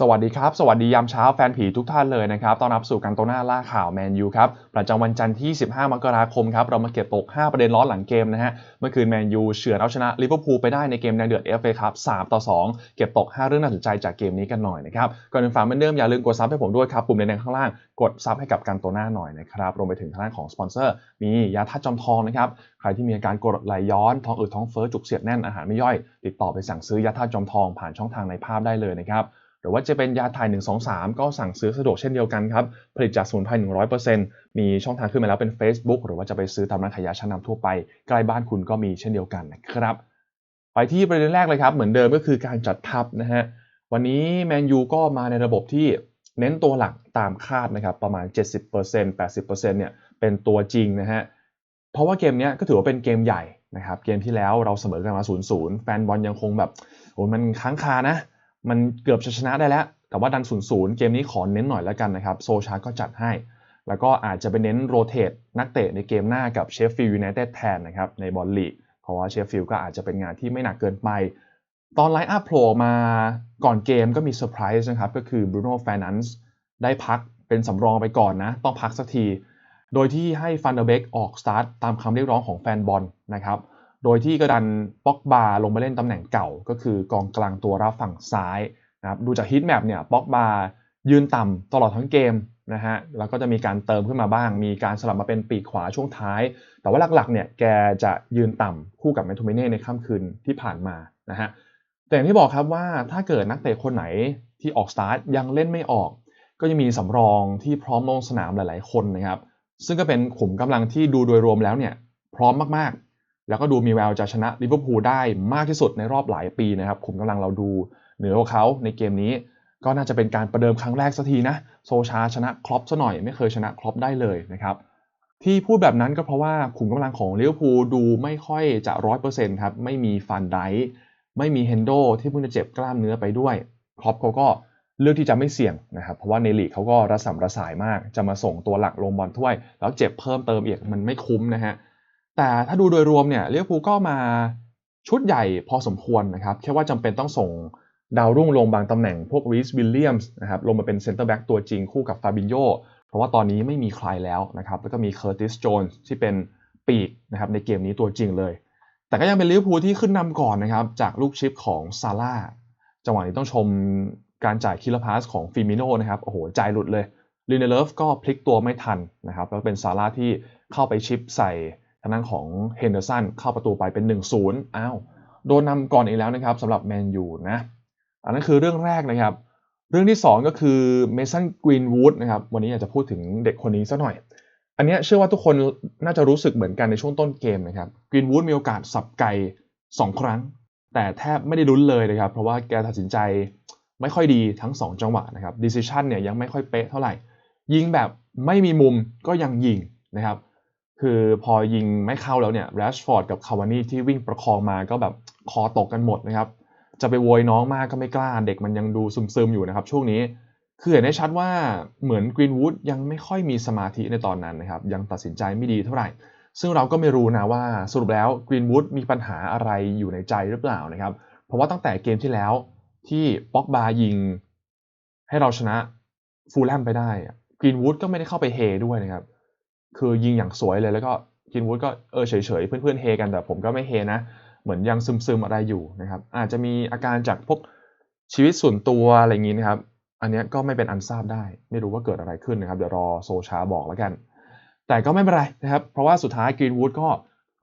สวัสดีครับ สวัสดียามเช้าแฟนผีทุกท่านเลยนะครับ ต้อนรับสู่กันโตหน้าล่าข่าวแมนยูครับ ประจำวันจันทร์ที่ 15 มกราคมครับ เรามาเก็บตก 5 ประเด็นร้อนหลังเกมนะฮะ เมื่อคืนแมนยูเฉือนเอาชนะลิเวอร์พูลไปได้ในเกมแดงเดือด FA ครับ3ต่อ 2 เก็บตก 5 เรื่องน่าสนใจจากเกมนี้กันหน่อยนะครับ ก่อนอื่นฝากเหมือนเดิมอย่าลืมกดซับให้ผมด้วยครับ ปุ่มแดงๆข้างล่าง กดซับให้กับกันโตหน้าหน่อยนะครับ รวมไปถึงทางด้านของสปอนเซอร์ มียาธาตุจอมทองนะครับ ใครที่มีอาการกรดไหลย้อน ท้องอืดท้องเฟ้อจุกเสียดแน่นอาหารไม่ย่อย ติดต่อไปสั่งซื้อยาธาตุจอมทองผ่านช่องทางในภาพได้เลยนะครับ รือว่าจะเป็นยาถ่าย 123 ก็สั่งซื้อสะดวกเช่นเดียวกันครับ ผลิตจากสมุนไพร100%มีช่องทางขึ้นมาแล้วเป็น Facebook หรือว่าจะไปซื้อตามร้านขายยาชั้นนำทั่วไปใกล้บ้านคุณก็มีเช่นเดียวกันนะครับ ไปที่ประเด็นแรกเลยครับ เหมือนเดิมก็คือการจัดทัพนะฮะวันนี้แมนยูก็มาในระบบที่เน้นตัวหลักตามคาดนะครับประมาณ 70% 80%เนี่ยเป็นตัวจริงนะฮะเพราะว่าเกมนี้ก็ถือว่าเป็นเกมใหญ่นะครับเกมที่แล้วเราเสมอกันมา 0-0 แฟนบอลยังคงแบบโอ้มันค้างคานะ มันเกือบจะชนะได้แล้ว แต่ว่าดัน0-0เกมนี้ขอเน้นหน่อยแล้วกันนะครับ โซชาก็จัดให้ แล้วก็อาจจะไปเน้นโรเตทนักเตะในเกมหน้ากับเชฟฟิลด์ยูไนเต็ดแทนนะครับในบอลลีก เพราะว่าเชฟฟิลด์ก็อาจจะเป็นงานที่ไม่หนักเกินไป ตอนไลน์อัพโผล่มาก่อนเกมก็มีเซอร์ไพรส์นะครับ ก็คือบรูโน่แฟนันส์ได้พักเป็นสำรองไปก่อนนะ ต้องพักสักที โดยที่ให้ฟันเดอร์เบกออกสตาร์ทตามคำเรียกร้องของแฟนบอลนะครับ โดยที่ก็ดันป็อกบาลงมาเล่นตำแหน่งเก่าก็คือกองกลางตัวรับฝั่งซ้ายนะครับดูจากฮิตแมปเนี่ยป็อกบายืนต่ำตลอดทั้งเกมนะฮะแล้วก็จะมีการเติมขึ้นมาบ้าง มีการสลับมาเป็นปีกขวาช่วงท้าย แต่ว่าหลักๆเนี่ยแกจะยืนต่ำคู่กับแมทโทมิเน่ในค่ำคืนที่ผ่านมานะฮะแต่อย่างที่บอกครับว่าถ้าเกิดนักเตะคนไหนที่ออกสตาร์ทยังเล่นไม่ออก ก็จะมีสำรองที่พร้อมลงสนามหลายๆคนนะครับ ซึ่งก็เป็นขุมกำลังที่ดูโดยรวมแล้วเนี่ยพร้อมมากๆ แล้วก็ดูมีแววจะชนะลิเวอร์พูลได้มากที่สุดในรอบหลายปีนะครับขุมกำลังเราดูเหนือกว่าเขาในเกมนี้ ก็น่าจะเป็นการประเดิมครั้งแรกสักทีนะโซชาชนะครอปซะหน่อยไม่เคยชนะครอปได้เลยนะครับที่พูดแบบนั้นก็เพราะว่าขุมกำลังของลิเวอร์พูลดูไม่ค่อยจะร้อยเปอร์เซ็นต์ครับไม่มีฟันไดไม่มีเฮนโดที่เพิ่งจะเจ็บกล้ามเนื้อไปด้วยครอปเขาก็เลือกที่จะไม่เสี่ยงนะครับเพราะว่าในลีกเขาก็ระสำระสายมากจะมาส่งตัวหลักลงบอลถ้วย แล้วเจ็บเพิ่มเติมอีกมันไม่คุ้มนะฮะ แต่ถ้าดูโดยรวมเนี่ยลิเวอร์พูก็มาชุดใหญ่พอสมควรนะครับ แค่ว่าจำเป็นต้องส่งดาวรุ่งลงบางตำแหน่งพวกรีสวิลเลียมส์นะครับลงมาเป็นเซนเตอร์แบ็กตัวจริงคู่กับฟาบินโยเพราะว่าตอนนี้ไม่มีใครแล้วนะครับแล้วก็มีเคอร์ติสโจนส์ที่เป็นปีกนะครับในเกมนี้ตัวจริงเลย แต่ก็ยังเป็นลิเวอร์พูลที่ขึ้นนำก่อนนะครับจากลูกชิปของซาร่าจังหวะนี้ต้องชมการจ่ายคิลพาสของฟิมิโนนะครับโอ้โหใจหลุดเลยลินเดเลฟก็พลิกตัวไม่ทันนะครับแล้วเป็นซาร่าที่เข้าไปชิปใส่างด้านของเฮนเดอร์สันเข้าประตูไปเป็น 1-0 อ้าว โดนนำก่อนอีกแล้วนะครับสำหรับแมนยูนะ อันนั้นคือเรื่องแรกนะครับ เรื่องที่ 2 ก็คือเมสันกรีนวูดนะครับ วันนี้อยากจะพูดถึงเด็กคนนี้สักหน่อย อันนี้เชื่อว่าทุกคนน่าจะรู้สึกเหมือนกันในช่วงต้นเกมนะครับกรีนวูดมีโอกาสสับไก่ 2 ครั้ง แต่แทบไม่ได้ลุ้นเลยนะครับ เพราะว่าแกตัดสินใจไม่ค่อยดีทั้ง 2 จังหวะนะครับดิซิชันเนี่ยยังไม่ค่อยเป๊ะเท่าไหร่ ยิงแบบไม่มีมุมก็ยังยิงนะครับ คือพอยิงไม่เข้าแล้วเนี่ยแรชฟอร์ดกับคาวานี่ที่วิ่งประคองมาก็แบบคอตกกันหมดนะครับ จะไปโวยน้องมากก็ไม่กล้า เด็กมันยังดูซึมๆอยู่นะครับ ช่วงนี้คือเห็นได้ชัดว่าเหมือนกรีนวูดยังไม่ค่อยมีสมาธิในตอนนั้นนะครับ ยังตัดสินใจไม่ดีเท่าไหร่ ซึ่งเราก็ไม่รู้นะว่าสรุปแล้วกรีนวูดมีปัญหาอะไรอยู่ในใจหรือเปล่านะครับ เพราะว่าตั้งแต่เกมที่แล้วที่ป็อกบายิง ให้เราชนะฟูลแลมไปได้กรีนวูดก็ไม่ได้เข้าไปเฮด้วยนะครับ คือยิงอย่างสวยเลยแล้วก็กรีนวูดก็เออเฉยๆเพื่อนๆเฮกันแต่ผมก็ไม่เฮนะเหมือนยังซึมๆอะไรอยู่นะครับ อาจจะมีอาการจากพวกชีวิตส่วนตัวอะไรอย่างนี้นะครับ อันนี้ก็ไม่เป็นอันทราบได้ ไม่รู้ว่าเกิดอะไรขึ้นนะครับ เดี๋ยวรอโซชาบอกแล้วกัน แต่ก็ไม่เป็นไรนะครับ เพราะว่าสุดท้ายกรีนวูดก็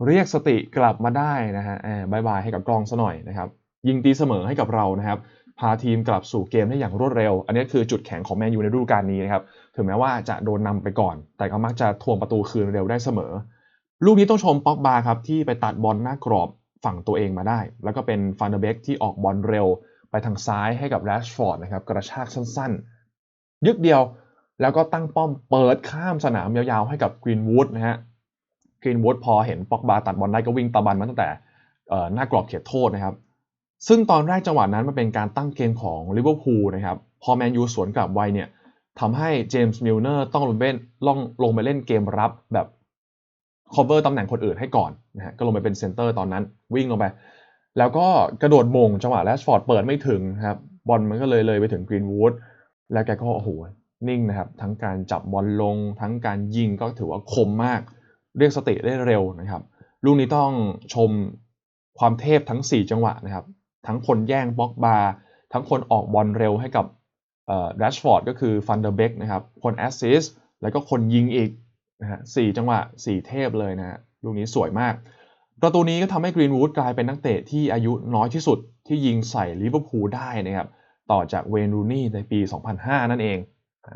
เรียกสติกลับมาได้นะฮะบายบายให้กับกล้องซะหน่อยนะครับ ยิงตีเสมอให้กับเรานะครับ พาทีมกลับสู่เกมได้อย่างรวดเร็ว อันนี้คือจุดแข็งของแมนยูในฤดูกาลนี้นะครับ ถึงแม้ว่าจะโดนนำไปก่อน แต่ก็มักจะทวงประตูคืนเร็วได้เสมอ ลูกนี้ต้องชมป็อกบาครับที่ไปตัดบอลหน้ากรอบฝั่งตัวเองมาได้ แล้วก็เป็นฟานเดเบกที่ออกบอลเร็ว ไปทางซ้ายให้กับแรชฟอร์ดนะครับกระชากสั้นๆ ยึกเดียวแล้วก็ตั้งป้อมเปิดข้ามสนามยาวๆให้กับกรีนวูดนะฮะกรีนวูดพอเห็นป็อกบาตัดบอลได้ก็วิ่งตะบันมาตั้งแต่หน้ากรอบเขตโทษนะครับ ซึ่งตอนแรกจังหวะนั้นมันเป็นการตั้งเกมของลิเวอร์พูลนะครับพอแมนยูสวนกลับไวเนี่ยทำให้เจมส์มิลเนอร์ต้องลงเล่นลงลงไปเล่นเกมรับแบบ cover ตำแหน่งคนอื่นให้ก่อนนะฮะก็ลงไปเป็นเซนเตอร์ตอนนั้นวิ่งลงไป แล้วก็กระโดดมงจังหวะแรชฟอร์ดเปิดไม่ถึงครับบอลมันก็เลยเลยไปถึงกรีนวูดแล้วแกก็โอ้โหนิ่งนะครับ ทั้งการจับบอลลง ทั้งการยิงก็ถือว่าคมมาก เรียกสติได้เร็วนะครับ ลูกนี้ต้องชมความเทพทั้ง 4 จังหวะนะครับ ทั้งคนแย่งบล็อกบาร์ทั้งคนออกบอลเร็วให้กับแรชฟอร์ดก็คือฟันเดอร์เบกนะครับ คนแอสซิสแล้วก็คนยิงอีกนะฮะสจังหวะ4เทพเลยนะฮะลูกนี้สวยมาก ประตูนี้ก็ทำให้กรีนวูดกลายเป็นนักเตะที่อายุน้อยที่สุดที่ยิงใส่ลิเวอร์พูลได้นะครับ ต่อจากเวนรูนี่ในปี 2005 นั่นเอง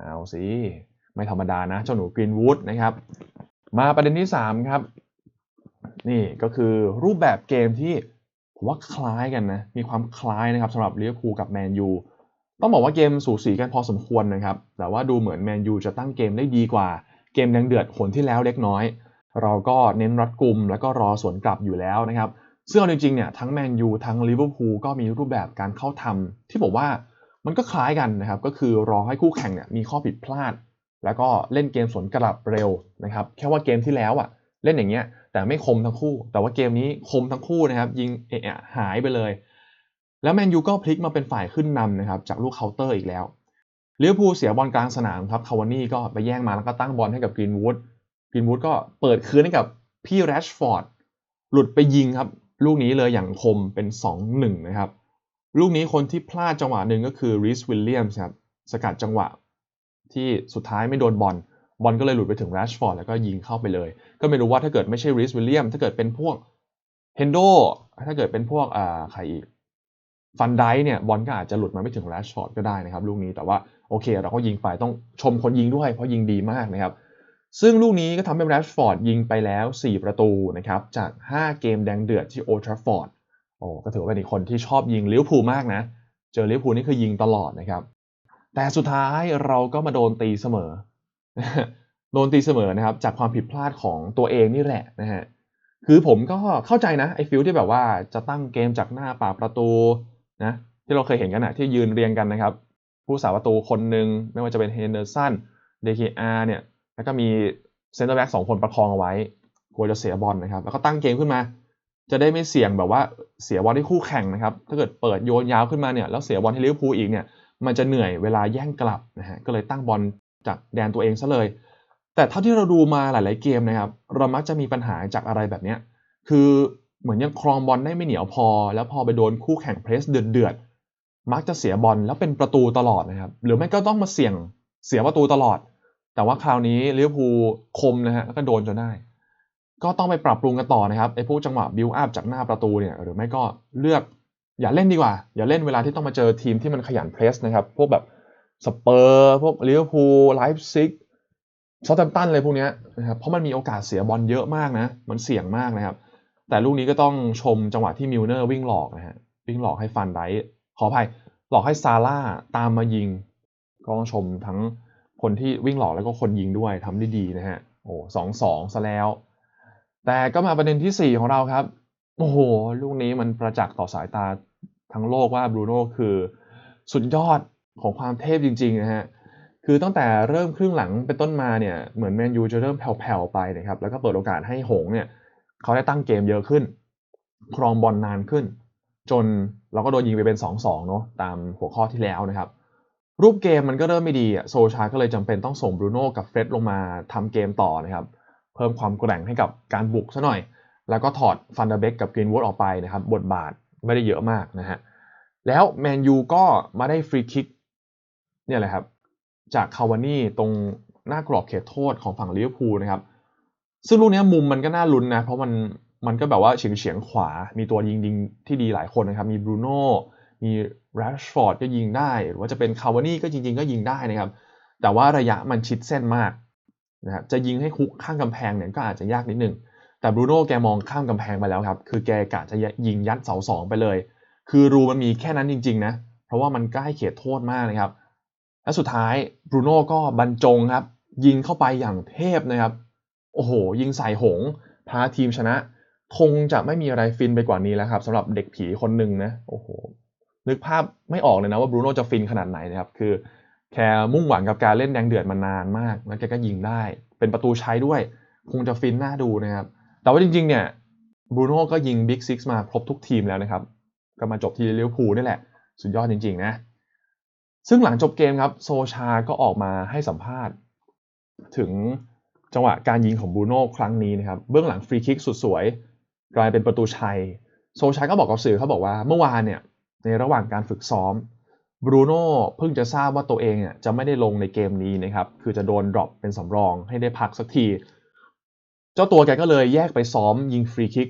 เอาสิ ไม่ธรรมดานะ เจ้าหนูกรีนวูดนะครับ มาประเด็นที่ 3 ครับ นี่ก็คือรูปแบบเกมที่ ผมว่าคล้ายกันนะ มีความคล้ายนะครับสำหรับลิเวอร์พูลกับแมนยูต้องบอกว่าเกมสูสีกันพอสมควรนะครับ แต่ว่าดูเหมือนแมนยูจะตั้งเกมได้ดีกว่า เกมแดงเดือดหนที่แล้วเล็กน้อย เราก็เน้นรัดกุมแล้วก็รอสวนกลับอยู่แล้วนะครับ ซึ่งเอาจริงๆเนี่ยทั้งแมนยูทั้งลิเวอร์พูลก็มีรูปแบบการเข้าทำที่ผมว่ามันก็คล้ายกันนะครับ ก็คือรอให้คู่แข่งเนี่ยมีข้อผิดพลาด แล้วก็เล่นเกมสวนกลับเร็วนะครับ แค่ว่าเกมที่แล้วอะเล่นอย่างเงี้ย แต่ไม่คมทั้งคู่ แต่ว่าเกมนี้คมทั้งคู่นะครับ ยิงเอะหายไปเลย แล้วแมนยูก็พลิกมาเป็นฝ่ายขึ้นนำนะครับจากลูกเคาน์เตอร์อีกแล้วเลิเวอร์พูเสียบอลกลางสนามครับคาวานี่ก็ไปแย่งมาแล้วก็ตั้งบอลให้กับกรีนวูดกรีนวูดก็เปิดคืนให้กับพี่แรชฟอร์ดหลุดไปยิงครับ ลูกนี้เลยอย่างคมเป็น 2-1 นะครับ ลูกนี้คนที่พลาดจังหวะหนึ่งก็คือริสวิลเลียมส์ครับสกัดจังหวะที่สุดท้ายไม่โดนบอล บอลก็เลยหลุดไปถึงแรชฟอร์ดแล้วก็ยิงเข้าไปเลย ก็ไม่รู้ว่าถ้าเกิดไม่ใช่ริสวิลเลียมถ้าเกิดเป็นพวกเฮนโดถ้าเกิดเป็นพวกอ่าใครอีกฟันไดเนี่ยบอลก็อาจจะหลุดมาไม่ถึงแรชฟอร์ดก็ได้นะครับลูกนี้แต่ว่าโอเค เราก็ยิงไปต้องชมคนยิงด้วยเพราะยิงดีมากนะครับซึ่งลูกนี้ก็ทำให้แรชฟอร์ดยิงไปแล้ว 4 ประตูนะครับจาก 5 เกมแดงเดือดที่โอทราฟอร์ดโอ้ก็ถือว่าเป็นอีกคนที่ชอบยิงลิเวอร์พูลมากนะ เจอลิเวอร์พูลนี่คือยิงตลอดนะครับ แต่สุดท้ายเราก็มาโดนตีเสมอ โดนตีเสมอนะครับ จากความผิดพลาดของตัวเองนี่แหละนะฮะคือผมก็เข้าใจนะไอ้ฟิลที่แบบว่าจะตั้งเกมจากหน้าปากประตูนะที่เราเคยเห็นกันนะที่ยืนเรียงกันนะครับ ผู้สาประตูคนหนึ่งไม่ว่าจะเป็นเฮนเดอร์สันเดคอาร์เนี่ยแล้วก็มีเซนเตอร์แบ็กสองคนประคองเอาไว้กลัวจะเสียบอลนะครับ แล้วก็ตั้งเกมขึ้นมา จะได้ไม่เสี่ยงแบบว่าเสียบอลที่คู่แข่งนะครับ ถ้าเกิดเปิดโยนยาวขึ้นมาเนี่ยแล้วเสียบอลให้ลิเวอร์พูลอีกเนี่ยมันจะเหนื่อยเวลาแย่งกลับนะฮะก็เลยตั้งบอล จากแดนตัวเองซะเลย แต่เท่าที่เราดูมาหลาย ๆ เกมนะครับ เรามักจะมีปัญหาจากอะไรแบบนี้คือเหมือนยังครองบอลได้ไม่เหนียวพอ แล้วพอไปโดนคู่แข่งเพรสเดือดๆ มักจะเสียบอลแล้วเป็นประตูตลอดนะครับ หรือไม่ก็ต้องมาเสี่ยงเสียประตูตลอด แต่ว่าคราวนี้ลิเวอร์พูลคมนะฮะแล้วก็โดนจนได้ ก็ต้องไปปรับปรุงกันต่อนะครับไอ้พวกจังหวะบิวอัพจากหน้าประตูเนี่ยหรือไม่ก็เลือกอย่าเล่นดีกว่า อย่าเล่นเวลาที่ต้องมาเจอทีมที่มันขยันเพรสนะครับ พวกแบบ สเปอร์พวกลิเวอร์พูลไลฟ์ซิกซอตแทมตันอะไรพวกนี้นะครับเพราะมันมีโอกาสเสียบอลเยอะมากนะ มันเสี่ยงมากนะครับ แต่ลูกนี้ก็ต้องชมจังหวะที่มิลเนอร์วิ่งหลอกนะฮะวิ่งหลอกให้ฟันไดขออภัยหลอกให้ซาร่าตามมายิง ก็ต้องชมทั้งคนที่วิ่งหลอกแล้วก็คนยิงด้วยทำได้ดีนะฮะโอ้สองสองซะแล้ว แต่ก็มาประเด็นที่ 4 ของเราครับ โอ้โห ลูกนี้มันประจักษ์ต่อสายตาทั้งโลกว่าบรูโน่คือสุดยอด ของความเทพจริงๆนะฮะคือตั้งแต่เริ่มครึ่งหลังเป็นต้นมาเนี่ยเหมือนแมนยูจะเริ่มแผ่วๆไปนะครับแล้วก็เปิดโอกาสให้หงเนี่ยเขาได้ตั้งเกมเยอะขึ้น ครองบอลนานขึ้น จนเราก็โดนยิงไปเป็น 2-2เนาะตามหัวข้อที่แล้วนะครับ รูปเกมมันก็เริ่มไม่ดีอะโซชาก็เลยจำเป็นต้องส่งบรูโน่กับเฟร็ดลงมาทำเกมต่อนะครับ เพิ่มความแกร่งให้กับการบุกซะหน่อย แล้วก็ถอดฟันเดอร์เบกกับกรีนวูดออกไปนะครับบทบาทไม่ได้เยอะมากนะฮะแล้วแมนยูก็มาได้ฟรีคิก เนี่ยแหละครับจากคาวานี่ตรงหน้ากรอบเขตโทษของฝั่งลิเวอร์พูลนะครับ ซึ่งลูกนี้มุมมันก็น่าลุ้นนะ เพราะมันมันก็แบบว่าเฉียงเฉียงขวา มีตัวยิงยิงที่ดีหลายคนนะครับ มีบรูโน่มีแรชฟอร์ดก็ยิงได้ หรือว่าจะเป็นคาวานี่ก็จริง ๆ ก็ยิงได้นะครับ แต่ว่าระยะมันชิดเส้นมากนะครับจะยิงให้คุกข้างกำแพงเนี่ยก็อาจจะยากนิดนึง แต่บรูโน่แกมองข้ามกำแพงไปแล้วครับ คือแกกะจะยิงยัดเสาสองไปเลย คือรูมันมีแค่นั้นจริง ๆ นะ เพราะว่ามันใกล้เขตโทษมากนะครับ และสุดท้ายบรูโน่ก็บรรจงครับ ยิงเข้าไปอย่างเทพนะครับ โอ้โห ยิงใส่หง พาทีมชนะ คงจะไม่มีอะไรฟินไปกว่านี้แล้วครับสำหรับเด็กผีคนหนึ่งนะ โอ้โห นึกภาพไม่ออกเลยนะว่าบรูโน่จะฟินขนาดไหนนะครับ คือแค่มุ่งหวังกับการเล่นแดงเดือดมานานมาก แล้วแกก็ยิงได้ เป็นประตูใช้ด้วย คงจะฟินน่าดูนะครับ แต่ว่าจริงๆ เนี่ยบรูโน่ก็ยิงบิ๊กซิกมาครบทุกทีมแล้วนะครับ ก็มาจบที่ลิเวอร์พูลนี่แหละ สุดยอดจริงๆนะ ซึ่งหลังจบเกมครับโซชาก็ออกมาให้สัมภาษณ์ ถึงจังหวะการยิงของบูโน่ครั้งนี้นะครับเบื้องหลังฟรีคิกสุดสวย กลายเป็นประตูชัย โซชาก็บอกกับสื่อเขาบอกว่าเมื่อวานเนี่ยในระหว่างการฝึกซ้อมบรูโน่เพิ่งจะทราบว่าตัวเองเนี่ยจะไม่ได้ลงในเกมนี้นะครับ คือจะโดนดรอปเป็นสำรองให้ได้พักสักที เจ้าตัวแกก็เลยแยกไปซ้อมยิงฟรีคิก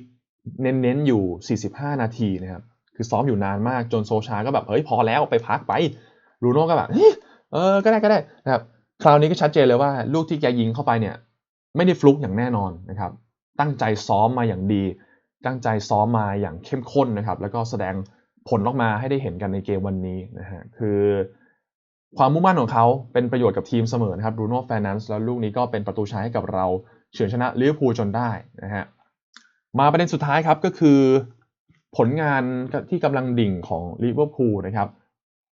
เน้นๆอยู่ 45 นาทีนะครับ คือซ้อมอยู่นานมากจนโซชาก็แบบ เฮ้ยพอแล้วไปพักไป บรูโน่ก็แบบเออก็ได้ก็ได้นะครับคราวนี้ก็ชัดเจนเลยว่าลูกที่แกยิงเข้าไปเนี่ย ไม่ได้ฟลุกอย่างแน่นอนนะครับ ตั้งใจซ้อมมาอย่างดี ตั้งใจซ้อมมาอย่างเข้มข้นนะครับ แล้วก็แสดงผลออกมาให้ได้เห็นกันในเกมวันนี้นะฮะคือความมุ่งมั่นของเขาเป็นประโยชน์กับทีมเสมอนะครับบรูโน่แฟนนันส์แล้วลูกนี้ก็เป็นประตูชัยให้กับเราเฉือนชนะลิเวอร์พูลจนได้นะฮะมาประเด็นสุดท้ายครับก็คือผลงานที่กำลังดิ่งของลิเวอร์พูลนะครับ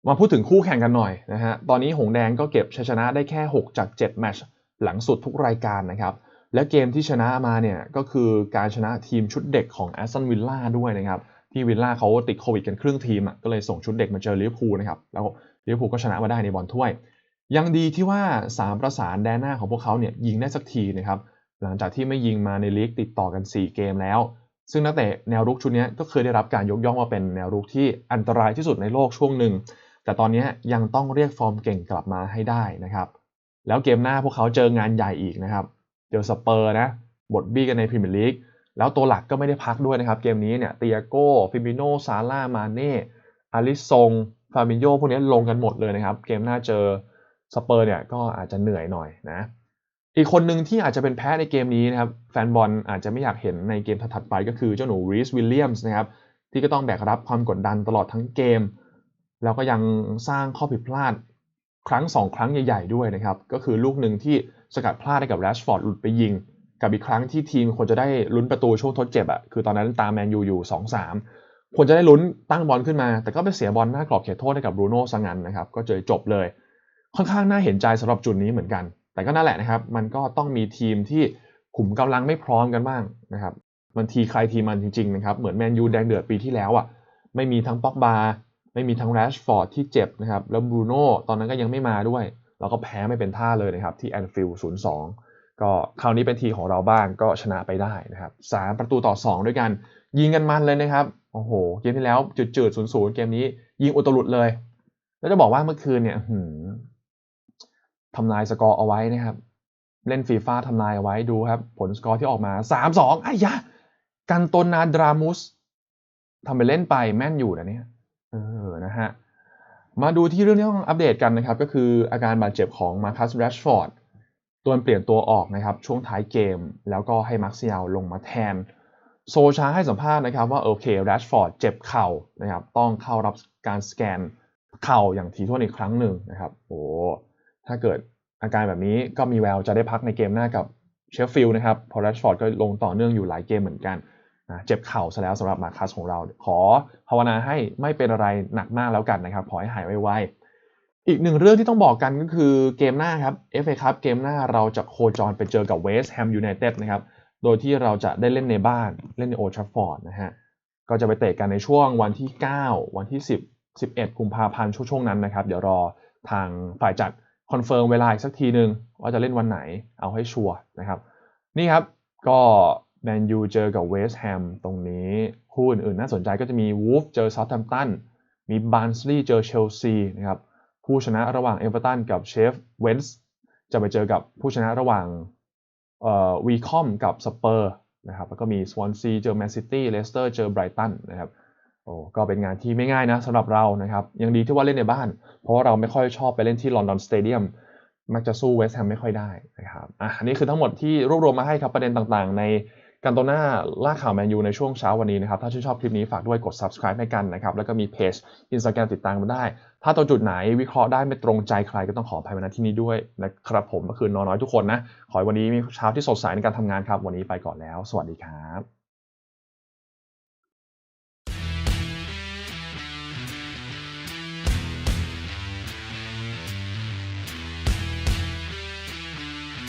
มาพูดถึงคู่แข่งกันหน่อยนะฮะ ตอนนี้หงแดงก็เก็บชัยชนะได้แค่ 6 จาก 7 แมตช์หลังสุดทุกรายการนะครับ และเกมที่ชนะมาเนี่ยก็คือการชนะทีมชุดเด็กของแอสตันวิลล่าด้วยนะครับ ที่วิลล่าเขาติดโควิดกันครึ่งทีมอะก็เลยส่งชุดเด็กมาเจอลิเวอร์พูลนะครับ แล้วลิเวอร์พูลก็ชนะมาได้ในบอลถ้วย ยังดีที่ว่า 3 ประสานแดนหน้าของพวกเขาเนี่ยยิงได้สักทีนะครับหลังจากที่ไม่ยิงมาในลีกติดต่อกัน 4 เกมแล้ว ซึ่งนักเตะแนวรุกชุดนี้ก็เคยได้รับการยกย่องว่าเป็นแนวรุกที่อันตรายที่สุดในโลกช่วงหนึ่ง แต่ตอนนี้ยังต้องเรียกฟอร์มเก่งกลับมาให้ได้นะครับ แล้วเกมหน้าพวกเขาเจองานใหญ่อีกนะครับเจอสเปอร์นะบทบี้กันในพรีเมียร์ลีกแล้วตัวหลักก็ไม่ได้พักด้วยนะครับเกมนี้เนี่ยเตียโก้ฟิมิโนซาร่ามาเน่อาริซงฟาบิโยพวกนี้ลงกันหมดเลยนะครับ เกมหน้าเจอสเปอร์เนี่ยก็อาจจะเหนื่อยหน่อยนะอีกคนหนึ่งที่อาจจะเป็นแพ้ในเกมนี้นะครับแฟนบอลอาจจะไม่อยากเห็นในเกมถัดไปก็คือเจ้าหนูรีสวิลเลียมส์นะครับที่ก็ต้องแบกรับความกดดันตลอดทั้งเกม แล้วก็ยังสร้างข้อผิดพลาดครั้ง 2 ครั้งใหญ่ๆด้วยนะครับ ก็คือลูกหนึ่งที่สกัดพลาดให้กับแรชฟอร์ดหลุดไปยิง กับอีกครั้งที่ทีมควรจะได้ลุ้นประตูช่วงทดเจ็บอะคือตอนนั้นตามแมนยูอยู่2-3ควรจะได้ลุ้นตั้งบอลขึ้นมา แต่ก็ไปเสียบอลหน้ากรอบเขตโทษให้กับบรูโน่ซังันนะครับ ก็เจอจบเลย ค่อนข้างน่าเห็นใจสำหรับจุดนี้เหมือนกัน แต่ก็นั่นแหละนะครับ มันก็ต้องมีทีมที่ขุมกำลังไม่พร้อมกันบ้างนะครับบางทีใครทีมันจริงๆนะครับ เหมือนแมนยูแดงเดือดปีที่แล้วอะไม่มีทั้งป็อกบา ไม่มีทั้งแรชฟอร์ดที่เจ็บนะครับ แล้วบรูโน่ตอนนั้นก็ยังไม่มาด้วย เราก็แพ้ไม่เป็นท่าเลยนะครับ ที่แอนฟิลด์0-2ก็คราวนี้เป็นทีของเราบ้างก็ชนะไปได้นะครับสามประตูต่อ 2 ด้วยกัน ยิงกันมันเลยนะครับ โอ้โห เกมที่แล้วจืดๆ0-0เกมนี้ ยิงอุตลุดเลย แล้วจะบอกว่าเมื่อคืนเนี่ยทำลายสกอร์เอาไว้นะครับ เล่นฟีฟ่าทำลายเอาไว้ดูครับ ผลสกอร์ที่ออกมา 3-2ไอ้ยะ กันตนาดรามุสทำไปเล่นไปแม่นอยู่นะเนี่ย เออ นะฮะ มาดูที่เรื่องที่ต้องอัปเดตกันนะครับ ก็คืออาการบาดเจ็บของมาคัสแรชฟอร์ดตัวเปลี่ยนตัวออกนะครับ ช่วงท้ายเกม แล้วก็ให้มาร์เซียลลงมาแทน โซชาให้สัมภาษณ์นะครับ ว่าโอเคแรชฟอร์ดเจ็บเข่านะครับ ต้องเข้ารับการสแกนเข่าอย่างถี่ถ้วนอีกครั้งหนึ่งนะครับโอ้ถ้าเกิดอาการแบบนี้ก็มีแววจะได้พักในเกมหน้ากับเชฟฟิลด์นะครับพอแรชฟอร์ดก็ลงต่อเนื่องอยู่หลายเกมเหมือนกัน นะเจ็บเข่าซะแล้วสำหรับมาคัสของเรา ขอภาวนาให้ไม่เป็นอะไรหนักมากแล้วกันนะครับ ขอให้หายไวๆอีกหนึ่งเรื่องที่ต้องบอกกันก็คือเกมหน้าครับ FA ครับเกมหน้าเราจะโคจรไปเจอกับเวสต์แฮมยูไนเต็ดนะครับโดยที่เราจะได้เล่นในบ้านเล่นในโอทราฟอร์ดนะฮะก็จะไปเตะกันในช่วงวันที่ 9 วันที่ 10 11 กุมภาพันธ์ช่วงนั้นนะครับ เดี๋ยวรอทางฝ่ายจัดคอนเฟิร์มเวลาอีกสักทีหนึ่งว่าจะเล่นวันไหนเอาให้ชัวร์นะครับ นี่ครับก็ แมนยูเจอกับเวสต์แฮมตรงนี้ คู่อื่นๆน่าสนใจก็จะมีวูฟเจอเซาท์แฮมป์ตันมีบาร์นสลีย์เจอเชลซีนะครับผู้ชนะระหว่างเอเวอร์ตันกับเชฟเวนส์จะไปเจอกับผู้ชนะระหว่างเอ่อวีคอมกับสเปอร์นะครับแล้วก็มีสวอนซีเจอแมนซิตี้เลสเตอร์เจอไบรตันนะครับโอ้ก็เป็นงานที่ไม่ง่ายนะสำหรับเรานะครับยังดีที่ว่าเล่นในบ้าน เพราะว่าเราไม่ค่อยชอบไปเล่นที่ลอนดอนสเตเดียมมักจะสู้เวสต์แฮมไม่ค่อยได้นะครับอะนนี้คือทั้งหมดที่รวบรวมมาให้ครับประเด็นต่างๆ ใน กันโตหน้าล่าข่าวแมนยูในช่วงเช้าวันนี้นะครับ ถ้าชื่นชอบคลิปนี้ฝากด้วยกด subscribe ให้กันนะครับ แล้วก็มีเพจ Instagram ติดตามมาได้ ถ้าตัวจุดไหนวิเคราะห์ได้ไม่ตรงใจใครก็ต้องขออภัยมาณที่นี้ด้วยนะครับผมก็คือนอนน้อยทุกคนนะ ขอให้วันนี้มีเช้าที่สดใสในการทำงานครับ วันนี้ไปก่อนแล้ว สวัสดีครับ